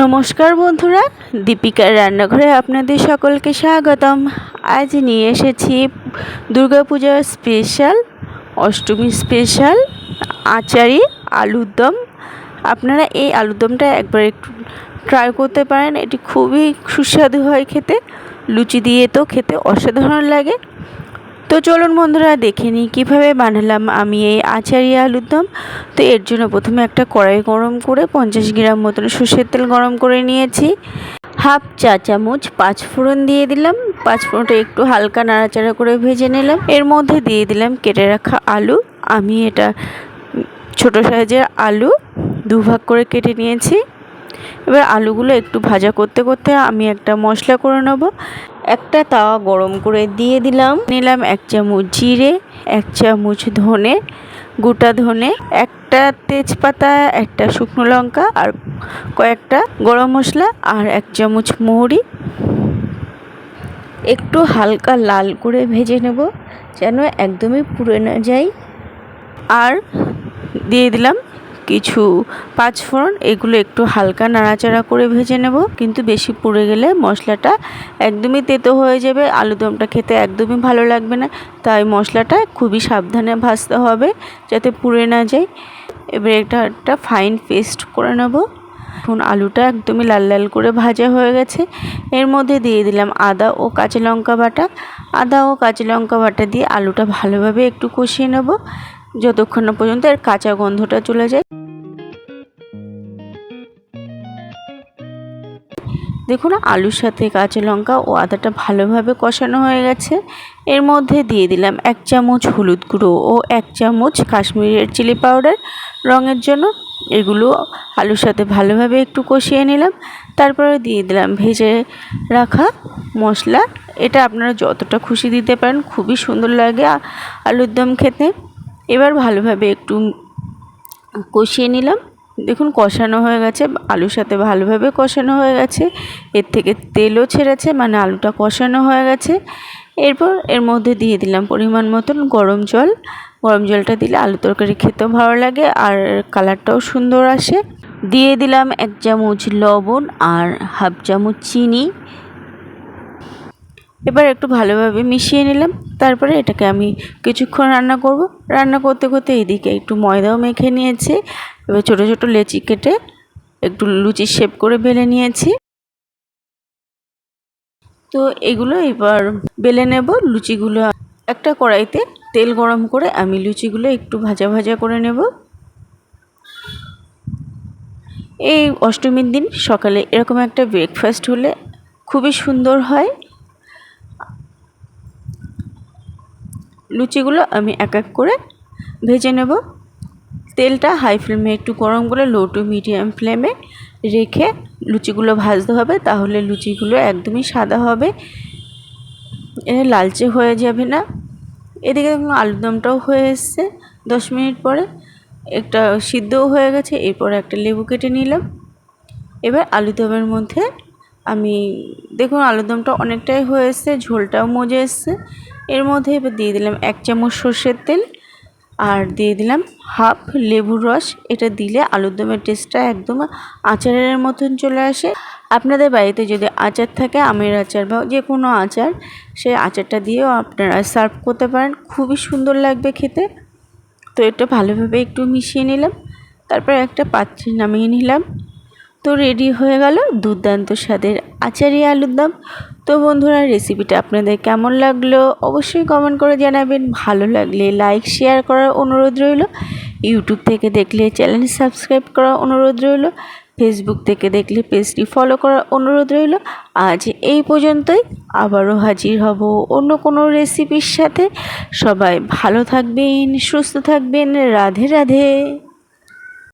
নমস্কার বন্ধুরা, দীপিকার রান্নাঘরে আপনাদের সকলকে স্বাগতম। আজ নিয়ে এসেছি দুর্গাপূজার স্পেশাল, অষ্টমী স্পেশাল আচারি আলুর দম। আপনারা এই আলুর দমটা একবার একটু ট্রাই করতে পারেন। এটি খুবই সুস্বাদু হয় খেতে, লুচি দিয়ে তো খেতে অসাধারণ লাগে। তো চলুন বন্ধুরা, দেখে নিই কীভাবে বানালাম আমি এই আচারি আলুর দম তো এর জন্য প্রথমে একটা কড়াই গরম করে পঞ্চাশ গ্রাম মতন সর্ষের তেল গরম করে নিয়েছি। হাফ চা চামচ পাঁচ ফোড়ন দিয়ে দিলাম। পাঁচ ফোড়নটা একটু হালকা নাড়াচাড়া করে ভেজে নিলাম। এর মধ্যে দিয়ে দিলাম কেটে রাখা আলু। আমি এটা ছোট সাইজের আলু দুভাগ করে কেটে নিয়েছি। এবার আলুগুলো একটু ভাজা করতে করতে আমি একটা মশলা করে নেব। একটা তাওয়া গরম করে দিয়ে দিলাম। নিলাম এক চামচ জিরে, এক চামচ ধনে, গোটা ধনে, একটা তেজপাতা, একটা শুকনো লঙ্কা আর কয়েকটা গরম মশলা আর এক চামচ মৌরি। একটু হালকা লাল করে ভেজে নেব যেন একদমই পুড়ে না যায়। আর দিয়ে দিলাম কিছু পাঁচফোড়ন এগুলো একটু হালকা নাড়াচাড়া করে ভেজে নেব। কিন্তু বেশি পুড়ে গেলে মশলাটা একদমই তেতো হয়ে যাবে। আলুদমটা খেতে একদমই ভালো লাগবে না। তাই মশলাটা খুবই সাবধানে ভাজতে হবে যাতে পুড়ে না যায়। এবার এটা একটা ফাইন পেস্ট করে নেব। এখন আলুটা একদমই লাল লাল করে ভাজা হয়ে গেছে। এর মধ্যে দিয়ে দিলাম আদা ও কাঁচা লঙ্কা বাটা। আদা ও কাঁচা লঙ্কা বাটা দিয়ে আলুটা ভালোভাবে একটু কষিয়ে নেব। যতক্ষণ না পর্যন্ত এর কাঁচা গন্ধটা চলে যায়। দেখুন, আলুর সাথে কাঁচা লঙ্কা ও আদাটা ভালোভাবে কষানো হয়ে গেছে। এর মধ্যে দিয়ে দিলাম এক চামচ হলুদ গুঁড়ো ও এক চামচ কাশ্মীরের চিলি পাউডার। রঙের জন্য এগুলো আলুর সাথে ভালোভাবে একটু কষিয়ে নিলাম। তারপরে দিয়ে দিলাম ভেজে রাখা মশলা। এটা আপনারা যতটা খুশি দিতে পারেন, খুবই সুন্দর লাগে আলুর দম খেতে। এবার ভালোভাবে একটু কষিয়ে নিলাম। দেখুন কষানো হয়ে গেছে, আলুর সাথে ভালোভাবে কষানো হয়ে গেছে। এর থেকে তেলও ছেড়েছে মানে আলুটা কষানো হয়ে গেছে। এরপর এর মধ্যে দিয়ে দিলাম পরিমাণ মতন গরম জল। গরম জলটা দিলে আলু তরকারি খেতেও ভালো লাগে আর কালারটাও সুন্দর আসে। দিয়ে দিলাম এক চামচ লবণ আর হাফ চামচ চিনি। এবার একটু ভালোভাবে মিশিয়ে নিলাম। তারপরে এটাকে আমি কিছুক্ষণ রান্না করব। রান্না করতে করতে এইদিকে একটু ময়দাও মেখে নিয়েছি। এবার ছোটো ছোটো লেচি কেটে একটু লুচি শেপ করে বেলে নিয়েছি। তো এগুলো এবার বেলে নেব লুচিগুলো। একটা কড়াইতে তেল গরম করে আমি লুচিগুলো একটু ভাজা ভাজা করে নেব। এই অষ্টমীর দিন সকালে এরকম একটা ব্রেকফাস্ট হলে খুবই সুন্দর হয়। লুচিগুলো আমি এক এক করে ভেজে নেব। তেলটা হাই ফ্লেমে একটু গরম করে লো টু মিডিয়াম ফ্লেমে রেখে লুচিগুলো ভাজতে হবে, তাহলে লুচিগুলো একদমই সাদা হবে। লালচে হয়ে যাবে না। এদিকে দেখুন আলুরদমটাও হয়ে এসছে দশ মিনিট পরে। একটা সিদ্ধও হয়ে গেছে, এরপরে একটা লেবু কেটে নিলাম। এবার আলুদমের মধ্যে আমি, দেখুন আলুরদমটা অনেকটাই হয়ে এসছে, ঝোলটাও মজে এসছে। এর মধ্যে এবার দিয়ে দিলাম এক চামচ সর্ষের তেল আর দিয়ে দিলাম হাফ লেবুর রস। এটা দিলে আলুর দমের টেস্টটা একদম আচারের মতন চলে আসে। আপনাদের বাড়িতে যদি আচার থাকে, আমের আচার বা যে কোনো আচার, সেই আচারটা দিয়েও আপনারা সার্ভ করতে পারেন। খুবই সুন্দর লাগবে খেতে। তো এটা ভালোভাবে একটু মিশিয়ে নিলাম। তারপর একটা পাত্রে নামিয়ে নিলাম। তো রেডি হয়ে গেল দুর্দান্ত স্বাদের আচারি আলুর দম। তো বন্ধুরা রেসিপিটা আপনাদের কেমন লাগল? অবশ্যই কমেন্ট করে জানাবেন। ভালো লাগলে লাইক শেয়ার করার অনুরোধ রইল। ইউটিউব থেকে দেখলে চ্যানেল সাবস্ক্রাইব করার অনুরোধ রইল। ফেসবুক থেকে দেখলে পেজটি ফলো করার অনুরোধ রইল। আজ এই পর্যন্তই। আবারও হাজির হব অন্য কোনো রেসিপির সাথে। সবাই ভালো থাকবেন, সুস্থ থাকবেন। রাধে রাধে।